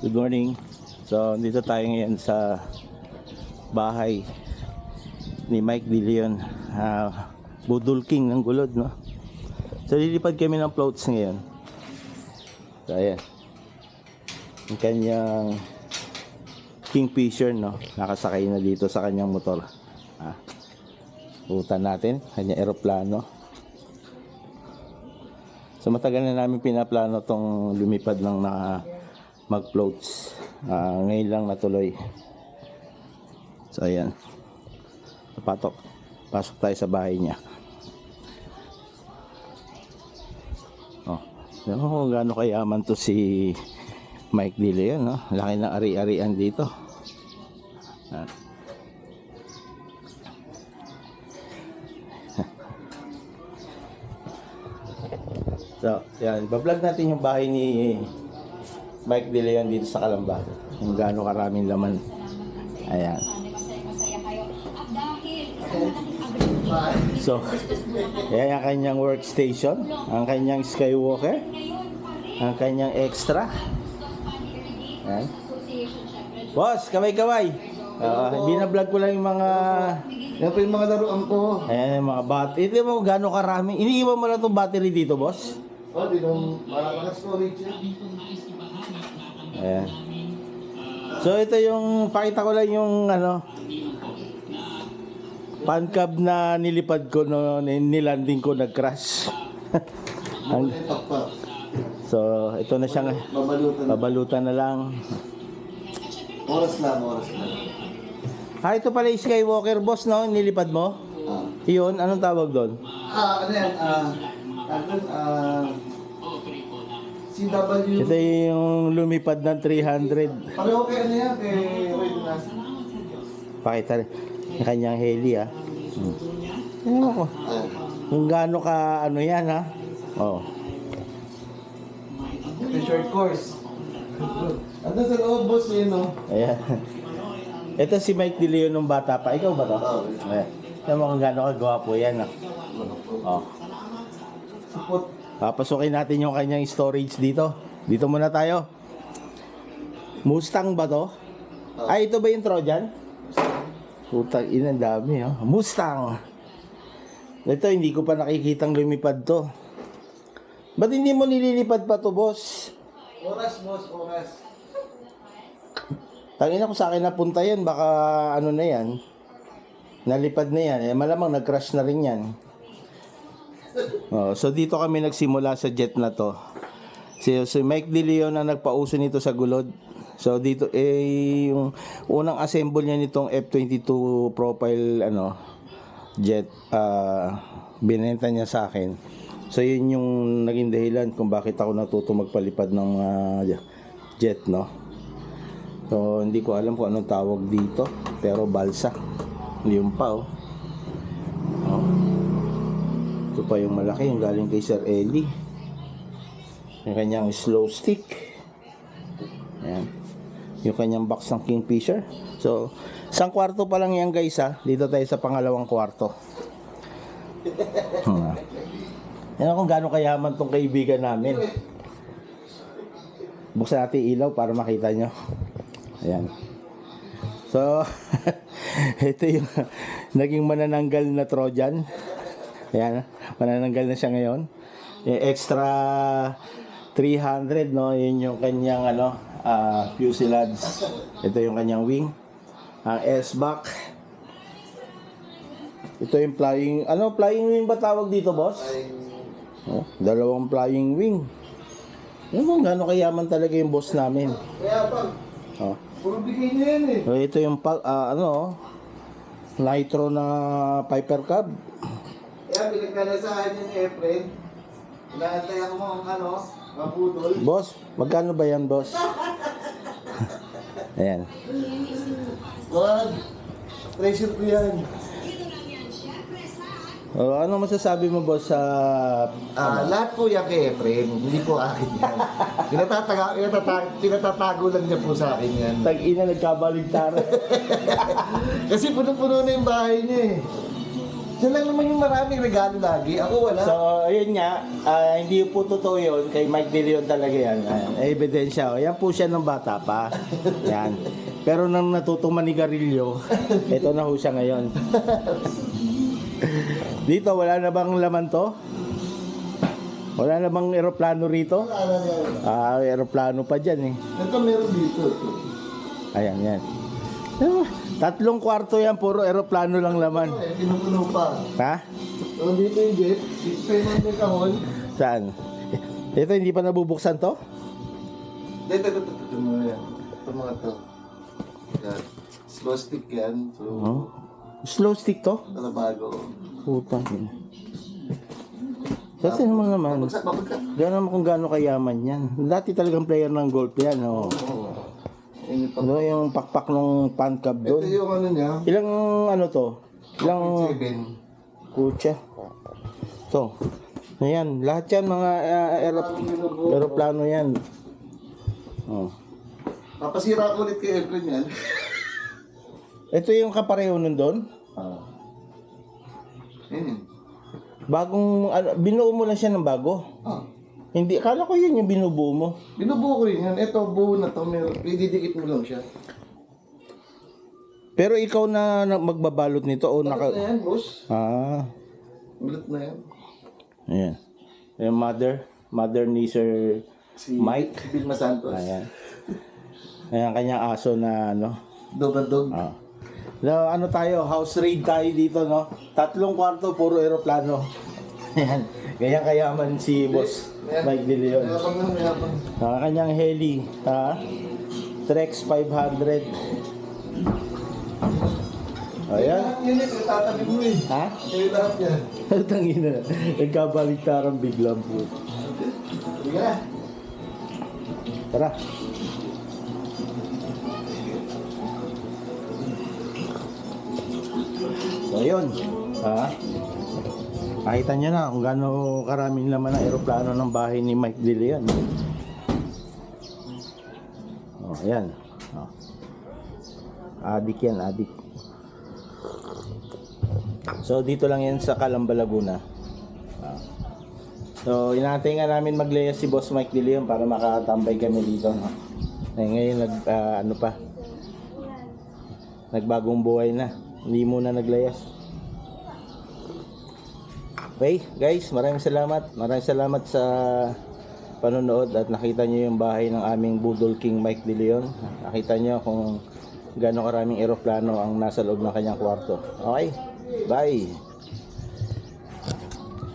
Good morning. So, dito tayo ngayon sa bahay ni Mike De Leon. ah, Budol King ng gulod, no? So, lilipad kami ng floats ngayon. So, ayan. Ang kanyang Kingfisher, no? Nakasakay na dito sa kanyang motor. Ah. Utan natin, kanyang eroplano. So matagal na namin pinaplano tong lumipad ng na mag-floats. Ah, ngayon lang natuloy. So ayan. Patok. Pasok tayo sa bahay niya. Oh. Alam mo kung gaano kayaman to si Mike De Leon, no? Laki ng ari-arian dito. Ah. So, yan. Bablog natin yung bahay ni Mike De Leon dito sa Kalamba. Kung gaano karaming laman. Ayan. So, yan ang kanyang workstation. Ang kanyang skywalker. pa Ang kanyang extra. Ayan. Boss, kamay-kamay. Uh, binablog ko lang yung mga... Yan po yung mga laruan ko. Ayan, yung mga battery. Ito mo gaano karami. Iniiwan mo lang itong battery dito, boss. Oh, di nung mga storage yan. Ayan. So ito yung pakita ko lang yung ano pancab na nilipad ko no ni- nilanding ko nag-crash. Ang- so ito na siya Babalutan. babalutan na lang. Oras lang, oras lang. Ah, ito pala yung Skywalker boss no nilipad mo? Ah, Iyon, anong tawag doon? ah ano yan? Ah, ano, ah, CW. Ito yung lumipad ng 300. Pareho kayo ano yan, kay Roy Dunas. Pakita rin yung kanyang heli ah. Hmm. Ewan ko. Ah, Kung gaano ka ano yan ha. Oh. ito yung short course. Ando sa loob, boss, yun, no? Ayan. Ito si Mike De Leon nung bata pa. Ikaw ba to? Oo. Ayan. Tignan mo kung gaano kagwapo yan. Ah. Oh. Sipot. Papasukin natin yung kanyang storage dito. Dito muna tayo. Mustang ba to? Ay, ito ba yung Trojan? Putang ina, dami ha. Mustang! Ito, hindi ko pa nakikitang lumipad to. Ba't hindi mo nililipad pa to, boss? Oras, boss, oras. Tangina ko sa akin napunta yan, baka ano na yan. Nalipad na yan. Eh, malamang nag-crash na rin yan. Oh, so dito kami nagsimula sa jet na to. Si, si Mike De Leon ang nagpauso nito sa gulod. So dito eh yung unang assemble niya nitong F22 profile ano jet ah binenta niya sa akin. So yun yung naging dahilan kung bakit ako natuto magpalipad ng ah, jet no. So, hindi ko alam kung anong tawag dito. Pero balsa. Yun pa, oh. Ito pa yung malaki, yung galing kay Sir Eli. Yung kanyang slow stick. Ayan. Yung kanyang box ng Kingfisher. So, isang kwarto pa lang yan guys ha. Dito tayo sa pangalawang kwarto. Hmm. Yan kung gaano kayaman tong kaibigan namin. Buksan natin ilaw para makita nyo. Ayan. So, ito yung naging manananggal na Trojan. Ayan, manananggal na siya ngayon. Yung extra 300, no? Yun yung kanyang, ano, ah, fuselage. Ito yung kanyang wing. Ang S-back. Ito yung flying, ano, flying wing ba tawag dito, boss? Oh, dalawang flying wing. Yan mo, gano'ng kayaman talaga yung boss namin. Kaya pa, Oh. puro bigay niya yan eh. So, ito yung ah, ano, nitro na Piper Cub. Kaya pinagkalasahan niya ni Efren. Inaantay ako mga ano, maputol. Boss, magkano ba yan, boss? Ayan. Wag! Treasure ko yan. O, ano masasabi mo, boss, sa... Ah, lahat po yan kay Efren, hindi po akin yan. Pinatataga, pinatatago, pinatatago lang niya po sa akin yan. Tag-ina, nagkabaligtaran. Kasi puno-puno na yung bahay niya eh. Siya lang naman yung maraming regalo lagi. Ako wala. So, ayun nga, ah, hindi po totoo yun, kay Mike De Leon talaga yan. Ayan, ebidensya. Yan po siya ng bata pa. Yan. Pero nang natutong manigarilyo, ito na ho siya ngayon. Dito, wala na bang laman to? Wala na bang eroplano rito? Wala na yan. Ah, eroplano pa dyan eh. Ito meron dito. Ayan, yan. Ah, Tatlong kwarto yan, puro eroplano lang laman. Eh, pinupuno pa. Ha? So, dito yung jet. Dito yung kahon. Saan? Ito, hindi pa nabubuksan to? Dito, dito, dito. Ito mga yan. Ito mga to. Yan. Slow stick yan. So, Oh. Slow stick to? na bago. Ina. Kasi naman naman, Babagsak, babagsak. gano'n kung gaano kayaman yan. Dati talagang player ng golf yan. Oh. Oo. Yan yung Ano yung pakpak ng pan cab Ito doon? yung ano niya. Ilang ano to? Ilang Seven. kutsa? To. Ayan, lahat yan mga uh, aerop- aeroplano yan. Oh. Papasira ko ulit kay Efren yan. Ito yung kapareho nun doon? Ah. Yan. Bagong, ano, binuo mo lang siya ng bago? Ah. Hindi, akala ko yun yung binubuo mo. Binubuo ko rin yan. Ito, buo na to. Meron. Ididikit mo lang siya. Pero ikaw na, na magbabalot nito o Balot na naka... yan, boss. Ah, Balot na yan. ayan. Yung mother, mother ni Sir Si Mike. Vilma Santos. Ayan. Ayan, kanyang aso na ano. Dog and dog. Ah. Na, ano tayo, house raid tayo dito, no? Tatlong kwarto, puro eroplano. Ayan. Ganyan kayaman si Boss Mike De Leon. Ang kanyang heli, ha? Trex 500. Ayan. Yun eh, pinatatabi mo eh. Ha? Kaya lahat yan. Tangina. Nagkabaliktaran biglang po. Tara. So, yun. Ha? Nakita niyo na kung gaano karaming laman ng aeroplano ng bahay ni Mike De Leon. Oh, ayan. Oh. Adik yan, adik. So, dito lang yan sa Calamba, Laguna. Ah. So, inaantay nga namin maglayas si Boss Mike De Leon para makatambay kami dito. No? Eh, ngayon, nag, ah, ano pa, nagbagong buhay na. Hindi muna naglayas. Okay, guys, maraming salamat. Maraming salamat sa panonood at nakita nyo yung bahay ng aming Budol King Mike De Leon. Nakita nyo kung gaano karaming eroplano ang nasa loob ng kanyang kwarto. Okay, bye!